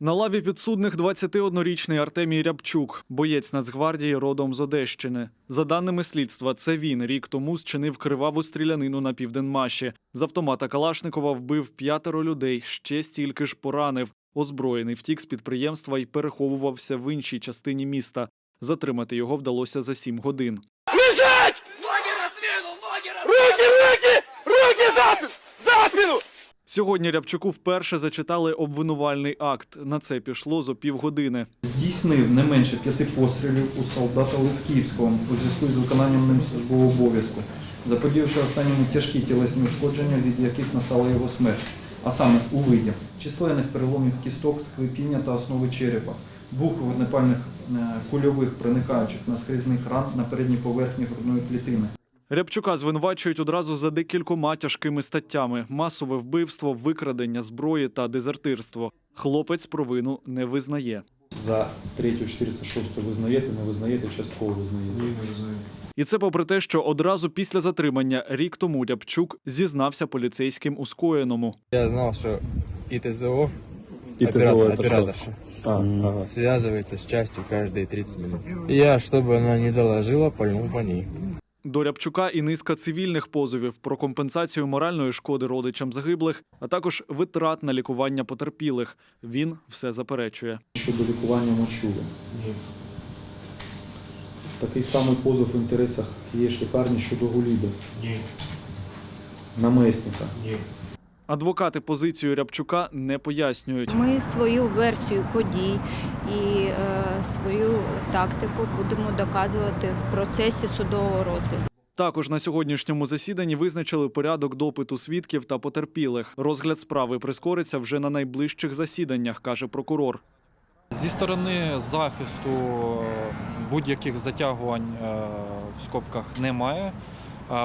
На лаві підсудних 21-річний Артемій Рябчук, боєць Нацгвардії родом з Одещини. За даними слідства, це він рік тому зчинив криваву стрілянину на південмаші. З автомата Калашникова вбив п'ятеро людей, ще стільки ж поранив. Озброєний втік з підприємства і переховувався в іншій частині міста. Затримати його вдалося за сім годин. Лежать! Руки, руки! Руки за спину! За спину! Сьогодні Рябчуку вперше зачитали обвинувальний акт. На це пішло зо півгодини. Здійснив не менше п'яти пострілів у солдата Левківського у зв'язку з виконанням ним службового обов'язку, заподіявши останньому тяжкі тілесні ушкодження, від яких настала його смерть, а саме у виді численних переломів кісток, склепіння та основи черепа, двох вогнепальних е, кульових проникаючих наскрізних ран на передній поверхні грудної клітини. Рябчука звинувачують одразу за декількома тяжкими статтями: масове вбивство, викрадення зброї та дезертирство. Хлопець провину не визнає. За 3 406 визнаєте, не визнаєте, частково визнаєте. І це попри те, що одразу після затримання рік тому Рябчук зізнався поліцейським у скоєному. Я знал, что ИТЗО, И ТЗО оператор- это что? операторша, А, ага. связывается с частью каждые 30 минут. Я, чтобы она не доложила, пойму по ней. До Рябчука і низка цивільних позовів про компенсацію моральної шкоди родичам загиблих, а також витрат на лікування потерпілих. Він все заперечує. Щодо лікування мочули. Такий самий позов в інтересах тієї ж лікарні щодо Гуліда. Ні, Намесника. ні. Адвокати позицію Рябчука не пояснюють. Ми свою версію подій і е, свою тактику будемо доказувати в процесі судового розгляду. Також на сьогоднішньому засіданні визначили порядок допиту свідків та потерпілих. Розгляд справи прискориться вже на найближчих засіданнях, каже прокурор. Зі сторони захисту е, будь-яких затягувань е, в скобках немає.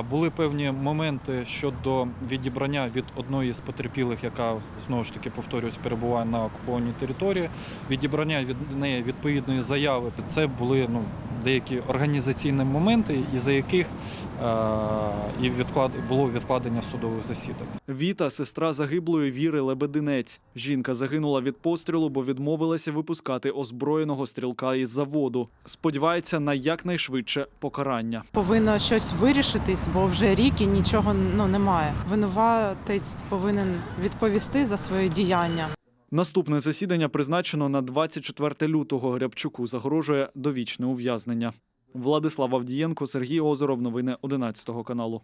Були певні моменти щодо відібрання від одної з потерпілих, яка знову ж таки повторюсь, перебуває на окупованій території. Відібрання від неї відповідної заяви. Це були ну деякі організаційні моменти, із за яких е, і відклад було відкладення судових засідань. Віта, сестра загиблої Віри Лебединець. Жінка загинула від пострілу, бо відмовилася випускати озброєного стрілка із заводу. Сподівається на якнайшвидше покарання. повинно щось вирішитись, бо вже рік і нічого ну немає. Винуватець повинен відповісти за своє діяння. Наступне засідання призначено на 24 лютого. Рябчуку загрожує довічне ув'язнення. Владислав Авдієнко, Сергій Озеров. Новини 11 каналу.